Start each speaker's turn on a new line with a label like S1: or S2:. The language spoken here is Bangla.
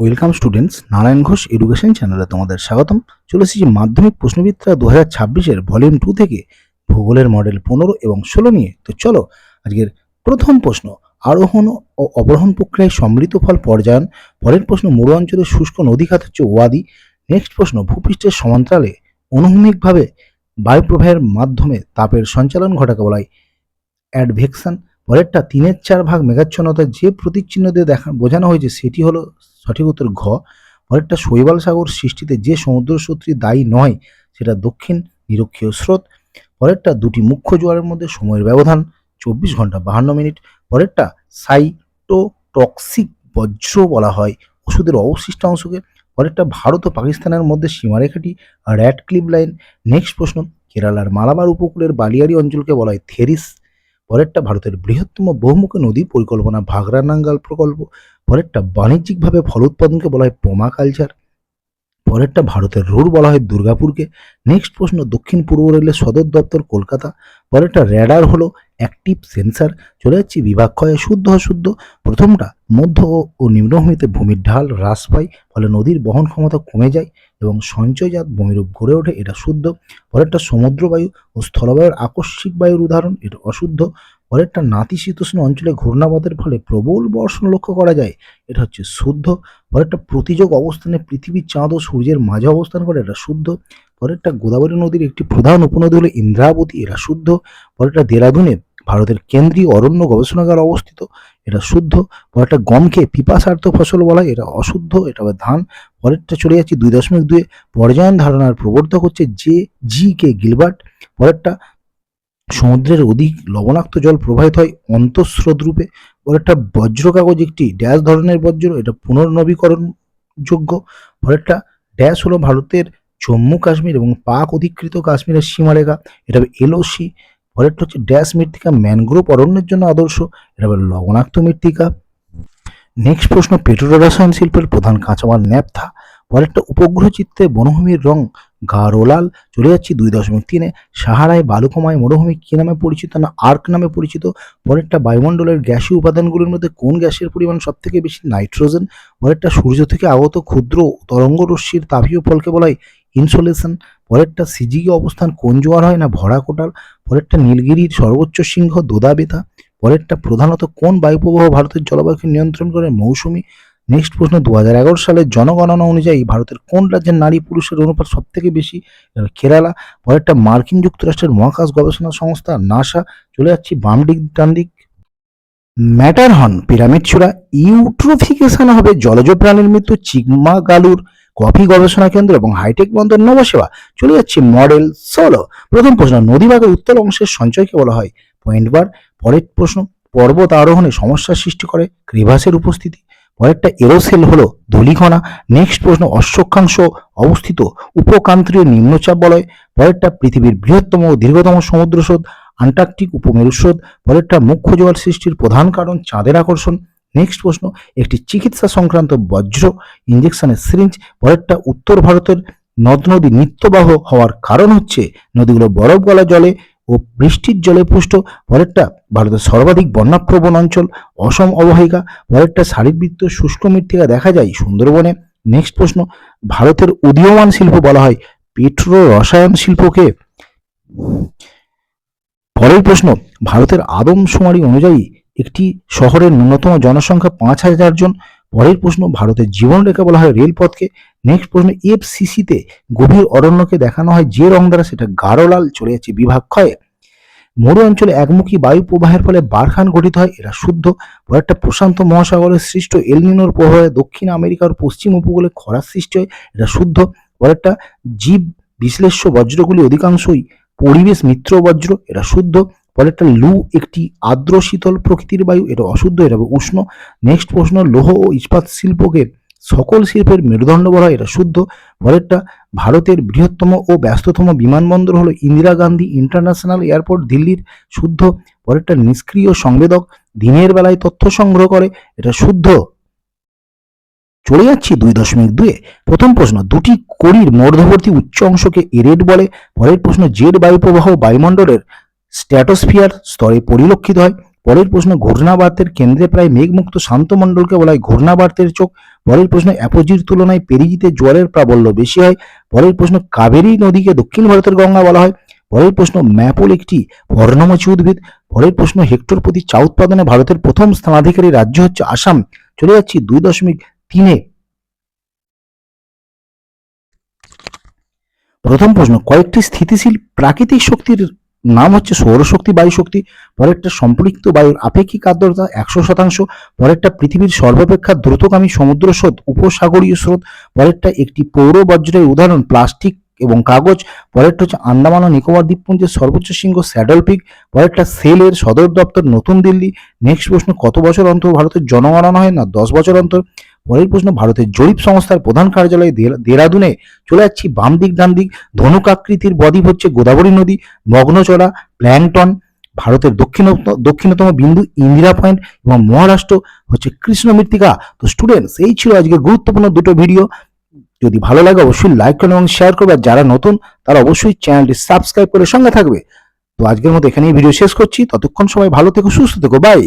S1: Welcome students Narayan Ghosh education চ্যানেলে তোমাদের স্বাগতম। চলে এসেছি মাধ্যমিক প্রশ্নবিদ্যা দু হাজার ছাব্বিশের ভলিউম টু থেকে ভূগোলের মডেল পনেরো এবং ষোলো নিয়ে। তো চলো, আজকের প্রথম প্রশ্ন, আরোহণ ও অবরোহণ প্রক্রিয়ায় সমৃদ্ধ ফল পর্যায়ন। পরের প্রশ্ন, মরু অঞ্চলের শুষ্ক নদী খাত হচ্ছে ওয়াদি নেক্সট প্রশ্ন, ভূপৃষ্ঠের সমান্তরালে অনুভূমিকভাবে বায়ুপ্রবাহের মাধ্যমে তাপের সঞ্চালন ঘটাকে বলা হয় অ্যাডভেকশন পরেরটা, তিনের চার ভাগ মেঘাচ্ছন্নতা যে প্রতীকচিহ্ন দিয়ে দেখা বোঝানো হয়েছে, সেটি হলো সঠিক উত্তর ঘ। পরেরটা, শৈবাল সাগর সৃষ্টিতে যে সমুদ্র স্রোতটি দায়ী নয়, সেটা দক্ষিণ নিরক্ষীয় স্রোত। পরেরটা, দুটি মুখ্য জোয়ারের মধ্যে সময়ের ব্যবধান, চব্বিশ ঘণ্টা বাহান্ন মিনিট। পরেরটা, সাইটোটক্সিক বজ্র বলা হয়, ওষুধের অবশিষ্ট অংশকে পরেরটা, ভারত ও পাকিস্তানের মধ্যে সীমারেখাটি র্যাড ক্লিপ লাইন। নেক্সট প্রশ্ন, কেরালার মালাবার উপকূলের বালিয়াড়ি অঞ্চলকে বলা হয় থেরিস। পরেরটা, ভারতের বৃহত্তম বহুমুখী নদী পরিকল্পনা ভাগরানাঙ্গাল প্রকল্প। পরেরটা বাণিজ্যিকভাবে ফল উৎপাদনকে বলা হয় পোমা কালচার। পরেরটা ভারতের রোড বলা হয় দুর্গাপুরকে। নেক্সট প্রশ্ন, দক্ষিণ পূর্ব রেলের সদর দপ্তর কলকাতা। পরেরটা র্যাডার হলো অ্যাক্টিভ সেন্সার। চলে যাচ্ছি বিভাগ ক্ষয়ে শুদ্ধ অশুদ্ধ। প্রথমটা মধ্য ও- নিম্নভূমিতে ভূমির ঢাল হ্রাস পায়, ফলে নদীর বহন ক্ষমতা কমে যায় এবং সঞ্চয়জাত ভূমিরূপ গড়ে ওঠে, এটা শুদ্ধ। পরেরটা সমুদ্র বায়ু ও স্থলবায়ুর আকস্মিক বায়ুর উদাহরণ, এটা অশুদ্ধ। পরেরটা নাতিশীতোষ্ণ অঞ্চলে ঘূর্ণাবাতের ফলে প্রবল বর্ষণ লক্ষ্য করা যায়, এটা হচ্ছে শুদ্ধ। পরেরটা প্রতিযোগ অবস্থানে পৃথিবীর চাঁদ ও সূর্যের মাঝে অবস্থান করে, এটা শুদ্ধ। পরেরটা গোদাবরী নদীর একটি প্রধান উপনদী হলো ইন্দ্রাবতী, এটা শুদ্ধ। পরেরটা দেরাদুনে ভারতের কেন্দ্রীয় অরণ্য গবেষণাগার অবস্থিত, এটা শুদ্ধ। পরেরটা গমকে পিপাসার্থ ফসল বলা হয়, এটা অশুদ্ধ, এটা ধান। পরেরটা চলে যাচ্ছি দুই দশমিক দুয়ে পর্যায়ন ধারণার প্রবর্তক হচ্ছে জে জি কে গিলবার্ট। পরেরটা সমুদ্রের অধিক লবণাক্ত জল প্রবাহিত হয় অন্তঃস্রোত রূপে। পরেরটা বজ্র কাগজ একটি ড্যাশ ধরনের বজ্র, এটা পুনর্নবীকরণ যোগ্য পরেরটা ড্যাশ হলো ভারতের জম্মু কাশ্মীর এবং পাক অধিকৃত কাশ্মীরের সীমারেখা। এটা হবে এলওসি। পরেরটা হচ্ছে ড্যাশ মৃত্তিকা, ম্যানগ্রোভ অরণ্যের জন্য আদর্শ। এটা হবে লবণাক্ত মৃত্তিকা। নেক্সট প্রশ্ন পেট্রো রসায়ন শিল্পের প্রধান কাঁচামাল ন্যাপথা। পরেরটা উপগ্রহ চিত্রে বনভূমির রং গাঢ় লাল চলে যাচ্ছি দুই দশমিক তিনে। সাহারায় বালুকমায় মরুভূমি কি নামে পরিচিত না আর্ক নামে পরিচিত? পরেরটা বায়ুমণ্ডলের গ্যাসীয় উপাদানগুলির মধ্যে কোন গ্যাসের পরিমাণ সব থেকে বেশি? নাইট্রোজেন। পরেরটা সূর্য থেকে আগত ক্ষুদ্র তরঙ্গ রশ্মির তাপীয় ফলকে বলা হয় ইনসোলেশন। পরেরটা সিজিকে অবস্থান কোন জোয়ার হয় না ভরা কোটাল। পরেরটা নীলগিরির সর্বোচ্চ সিংহ দোদাবেতা। পরেরটা প্রধানত কোন বায়ুপ্রবাহ ভারতের জলবায়ুকে নিয়ন্ত্রণ করে? মৌসুমি। নেক্সট প্রশ্ন দু হাজার এগারো সালের জনগণনা অনুযায়ী ভারতের কোন রাজ্যের নারী পুরুষের অনুপাত সব থেকে বেশি কেরালা, পরেরটা মার্কিন যুক্তরাষ্ট্রের মহাকাশ গবেষণা সংস্থা, নাসা, চলে যাচ্ছি বাম দিক ডান দিক ম্যাটারহন, পিরামিড চূড়া, ইউট্রোফিকেশন হবে জলজ প্রাণীর মৃত্যু চিকমাগালুর কফি গবেষণা কেন্দ্র এবং হাইটেক বন্দর নবসেবা। চলে যাচ্ছে মডেল ষোলো। প্রথম প্রশ্ন নদীভাগের উত্তর অংশের সঞ্চয়কে বলা হয়। পয়েন্ট বার, পরের প্রশ্ন পর্বত আরোহণে সমস্যার সৃষ্টি করে, ক্রিভাসের উপস্থিতি। পরেরটা এরোসেল হলো ধূলিকণা। নেক্সট প্রশ্ন, অশ্বক্ষাংশ অবস্থিত উপক্রান্তীয় নিম্নচাপ বলয়। পরেরটা পৃথিবীর বৃহত্তম ও দীর্ঘতম সমুদ্র স্রোত, আন্টার্কটিক উপমেরু স্রোত। পরেরটা মুখ্য জোয়ার সৃষ্টির প্রধান কারণ, চাঁদের আকর্ষণ। নেক্সট প্রশ্ন, একটি চিকিৎসা সংক্রান্ত বজ্র ইঞ্জেকশনের সিরিঞ্জ। পরেরটা, উত্তর ভারতের নদ নদী নিত্যবাহ হওয়ার কারণ হচ্ছে নদীগুলো বরফ গলা জলে ও বৃষ্টির জলে পুষ্ট। পরেরটা ভারতের সর্বাধিক বন্যাপ্রবণ অঞ্চল, অসম অববাহিকা। পরেরটা শারীরবৃত্ত শুষ্ক মৃত্তিকা দেখা যায় সুন্দরবনে। নেক্সট প্রশ্ন, ভারতের উদীয়মান শিল্প বলা হয় পেট্রো রসায়ন শিল্পকে? পরের প্রশ্ন, ভারতের আদমশুমারি অনুযায়ী একটি শহরের ন্যূনতম জনসংখ্যা পাঁচ হাজার জন। পরের প্রশ্ন, ভারতের জীবনরেখা বলা হয় রেলপথকে। নেক্সট প্রশ্ন এফসিসিতে গভীর অরণ্যকে দেখানো হয় যে রং দ্বারা সেটা গাঢ় লাল চলে যাচ্ছে বিভাগ ক্ষয়ে। মরু অঞ্চলে একমুখী বায়ু প্রবাহের ফলে বারখান গঠিত হয়, এরা শুদ্ধ। পরেরটা, প্রশান্ত মহাসাগরের সৃষ্ট এলনিনোর প্রভাবে দক্ষিণ আমেরিকার পশ্চিম উপকূলে খরার সৃষ্টি হয় এটা শুদ্ধ। পরেরটা, জীব বিশ্লেষ্য বজ্রগুলি অধিকাংশই পরিবেশ মিত্র বজ্র এটা শুদ্ধ। পরেরটা, লু একটি আর্দ্র শীতল প্রকৃতির বায়ু এটা অশুদ্ধ এটা উষ্ণ। নেক্সট প্রশ্ন, লৌহ ও ইস্পাত শিল্পকে সকল শিল্পের মেরুদণ্ড বলা এটা শুদ্ধ। পরেরটা ভারতের বৃহত্তম ও ব্যস্ততম বিমানবন্দর হলো ইন্দিরা গান্ধী ইন্টারন্যাশনাল এয়ারপোর্ট, দিল্লির শুদ্ধ। পরেরটা নিষ্ক্রিয় সংবেদক, দিনের বেলায় তথ্য সংগ্রহ করে, এটা শুদ্ধ। চলে যাচ্ছি দুই দশমিক দুয়ে। প্রথম প্রশ্ন, দুটি কড়ির মধ্যবর্তী উচ্চ অংশকে এরেড বলে। পরের প্রশ্ন জেড বায়ুপ্রবাহ বায়ুমণ্ডলের স্ট্র্যাটোস্ফিয়ার স্তরে পরিলক্ষিত হয়। পরের প্রশ্ন ঘূর্ণাবার্তের কেন্দ্রে প্রায় মেঘমুক্ত শান্ত মণ্ডলকে বলা হয় ঘূর্ণাবার্তের চোখ। পরের প্রশ্ন, অ্যাপোজির তুলনায় পেরিজিতে জলের প্রাবল্য বেশি হয়? পরের প্রশ্ন, কাবেরী নদীকে দক্ষিণ ভারতের গঙ্গা বলা হয়। পরের প্রশ্ন, ম্যাপল একটি পর্ণমোচী উদ্ভিদ। পরের প্রশ্ন, হেক্টর প্রতি চা উৎপাদনে ভারতের প্রথম স্থানাধিকারী রাজ্য হচ্ছে আসাম। চলে যাচ্ছি দুই দশমিক তিনে। প্রথম প্রশ্ন, কয়েকটি স্থিতিশীল প্রাকৃতিক শক্তির নাম হচ্ছে সৌরশক্তি বায়ু শক্তি পরেরটা সম্পৃক্ত বায়ুর আপেক্ষিক আর্দ্রতা একশো শতাংশ, পরেরটা পৃথিবীর সর্বাপেক্ষা দ্রুতগামী সমুদ্র স্রোত, উপসাগরীয় স্রোত, পরেরটা একটি পৌর বজ্রের উদাহরণ, প্লাস্টিক এবং কাগজ, পরেরটা হচ্ছে আন্দামান ও নিকোবর দ্বীপপুঞ্জের সর্বোচ্চ শৃঙ্গ, স্যাডল পিক, পরেরটা সেলের সদর দপ্তর, নতুন দিল্লি। নেক্সট প্রশ্ন, কত বছর অন্তর ভারতের জনগণনা হয় না, দশ বছর অন্তর? পরের প্রশ্ন, ভারতের জরিপ সংস্থার প্রধান কার্যালয় দেরাদুনে চলে যাচ্ছি। বাম দিক, ডান দিক, ধনুক আকৃতির বদ্বীপ হচ্ছে গোদাবরী নদী, মগ্নচড়া, প্ল্যাংটন, ভারতের দক্ষিণ, দক্ষিণতম বিন্দু ইন্দিরা পয়েন্ট এবং মহারাষ্ট্র হচ্ছে কৃষ্ণ মৃত্তিকা। তো স্টুডেন্টস এই ছিল আজকে গুরুত্বপূর্ণ দুটো ভিডিও যদি ভালো লাগে অবশ্যই লাইক করুন এবং শেয়ার করবে আর যারা নতুন, তারা অবশ্যই চ্যানেলটি সাবস্ক্রাইব করে সঙ্গে থাকবে। তো আজকের মতো এখানেই ভিডিও শেষ করছি। ততক্ষণ সবাই ভালো থেকো, সুস্থ থেকো। বাই